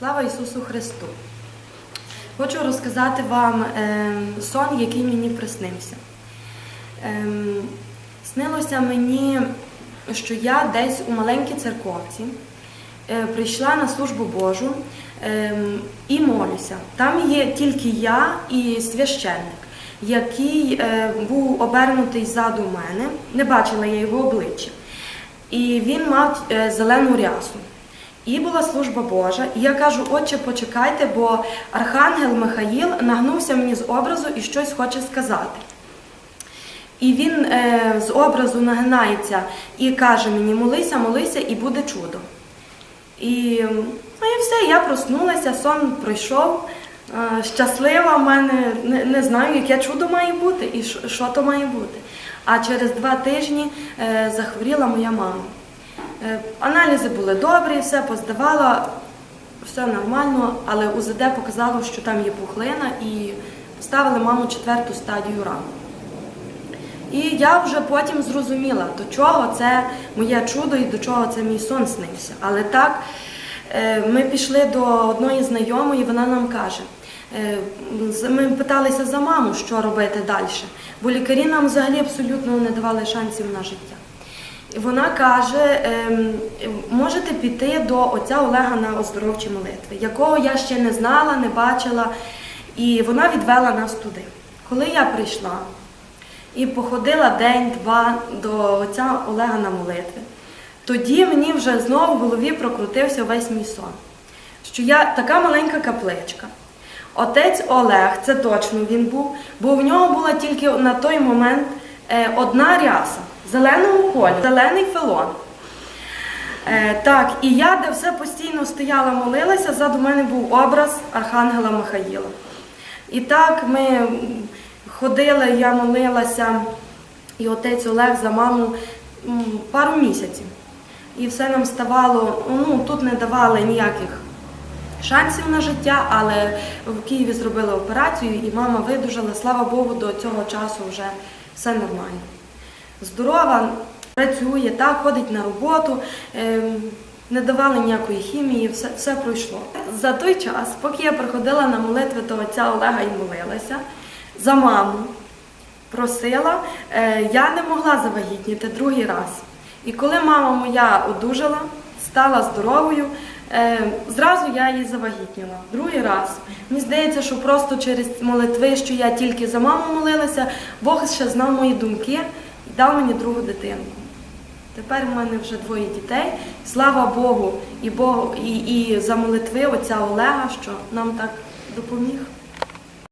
Слава Ісусу Христу! Хочу розказати вам ем, сон, який мені приснився. Ем, снилося мені, що я десь у маленькій церковці е, прийшла на службу Божу ем, і молюся. Там є тільки я і священник, який е, був обернутий ззаду мене, не бачила я його обличчя. І він мав е, зелену рясу. І була служба Божа. І я кажу, отче, почекайте, бо архангел Михаїл нагнувся мені з образу і щось хоче сказати. І він е, з образу нагинається і каже мені, молися, молися, і буде чудо. І, ну і все, я проснулася, сон пройшов. Е, щаслива в мене, не, не знаю, яке чудо має бути і що, то має бути. А через два тижні е, захворіла моя мама. Е, Аналізи були добрі, все поздавала, все нормально, але УЗД показало, що там є пухлина і поставили маму четверту стадію раку. І я вже потім зрозуміла, до чого це моє чудо і до чого це мій сон снився. Але так, е, ми пішли до одної знайомої, вона нам каже, е, ми питалися за маму, що робити далі, бо лікарі нам взагалі абсолютно не давали шансів на життя. Вона каже, ем, можете піти до отця Олега на оздоровчі молитви, якого я ще не знала, не бачила, і вона відвела нас туди. Коли я прийшла і походила день-два до отця Олега на молитви, тоді мені вже знову в голові прокрутився весь мій сон. Що я така маленька капличка. Отець Олег, це точно він був, бо в нього була тільки на той момент е, одна ряса зеленого кольору, зелений фелон. Е, так, і я, де все постійно стояла, молилася, ззаду мене був образ Архангела Михаїла. І так ми ходили, я молилася, і отець Олег за маму пару місяців. І все нам ставало, ну тут не давали ніяких шансів на життя, але в Києві зробили операцію, і мама видужала. Слава Богу, до цього часу вже все нормально. Здорова, працює, так, ходить на роботу, ем, не давали ніякої хімії, все, все пройшло. За той час, поки я приходила на молитви до отця Олега і молилася, за маму просила, е, я не могла завагітніти другий раз. І коли мама моя одужала, стала здоровою, е, зразу я її завагітніла. Другий раз. Мені здається, що просто через молитви, що я тільки за маму молилася, Бог ще знав мої думки і дав мені другу дитинку. Тепер у мене вже двоє дітей. Слава Богу і Богу, і, і за молитви отця Олега, що нам так допоміг.